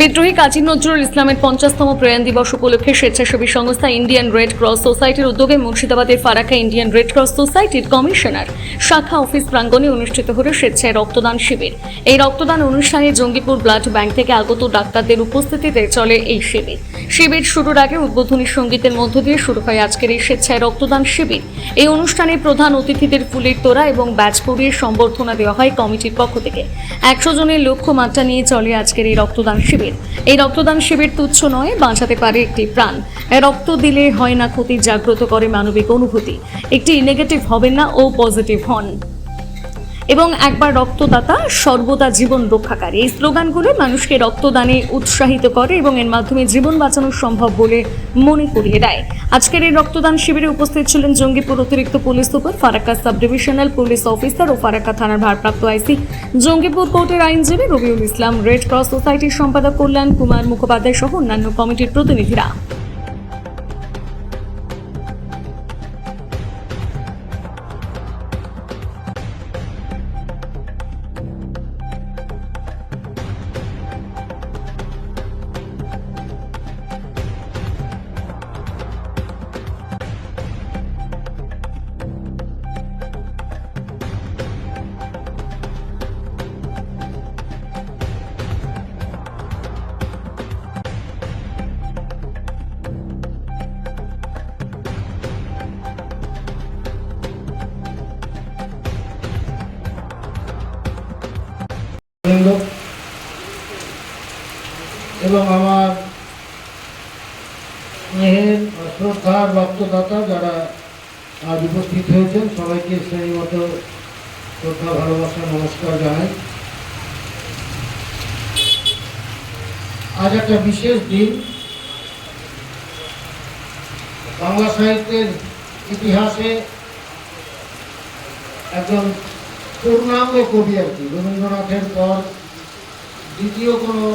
বিদ্রোহী কাজী নজরুল ইসলামের পঞ্চাশতম প্রয়াণ দিবস উপলক্ষে স্বেচ্ছাসেবী সংস্থা ইন্ডিয়ান রেড ক্রস সোসাইটির উদ্যোগে মুর্শিদাবাদের ফারাকা ইন্ডিয়ান রেড ক্রস সোসাইটির কমিশনার শাখা অফিস প্রাঙ্গণে অনুষ্ঠিত হল স্বেচ্ছায় রক্তদান শিবির। এই রক্তদান অনুষ্ঠানে জঙ্গিপুর ব্লাড ব্যাংক থেকে আগত ডাক্তারদের উপস্থিতিতে চলে এই শিবির। শিবির শুরুর আগে উদ্বোধনী সঙ্গীতের মধ্য দিয়ে শুরু হয় আজকের এই স্বেচ্ছায় রক্তদান শিবির। এই অনুষ্ঠানে প্রধান অতিথিদের ফুলের তোড়া এবং ব্যাচ পরিয়ে সম্বর্ধনা দেওয়া হয় কমিটির পক্ষ থেকে। একশো জনের লক্ষ্যমাত্রা নিয়ে চলে আজকের এই রক্তদান শিবির। এই রক্তদান শিবির তুচ্ছ নয়, বাঁচাতে পারে একটি প্রাণ। রক্ত দিলে হয় না ক্ষতি, জাগ্রত করে মানবিক অনুভূতি। একটি নেগেটিভ হবেন না ও পজিটিভ হন। এবং একবার রক্তদাতা সর্বদা জীবন রক্ষাকারী। এই স্লোগানগুলো মানুষকে রক্তদানে উৎসাহিত করে এবং এর মাধ্যমে জীবন বাঁচানো সম্ভব বলে মনে করিয়ে দেয়। আজকের এই রক্তদান শিবিরে উপস্থিত ছিলেন জঙ্গিপুর অতিরিক্ত police super Farakka sub divisional police officer ও ফারাক্কা থানার ভারপ্রাপ্ত আইসি জঙ্গিপুর কোর্টের আইনজীবী রবিউল ইসলাম, রেড ক্রস সোসাইটির সম্পাদক কল্যাণ কুমার মুখোপাধ্যায় সহ অন্যান্য কমিটির প্রতিনিধিরা। এবং আমার স্নেহের শ্রদ্ধার রক্তদাতা যারা আজ উপস্থিত হয়েছেন, সবাইকে শ্রেণীমত শ্রদ্ধা, ভালোবাসা, নমস্কার জানাই। আজ একটা বিশেষ দিন। বাংলা সাহিত্যের ইতিহাসে একজন পূর্ণাঙ্গ কবি আর কি। রবীন্দ্রনাথের পর দ্বিতীয় কোনো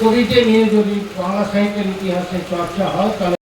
কবিকে নিয়ে যদি বাংলা সাহিত্যের ইতিহাসে চর্চা হয় তাহলে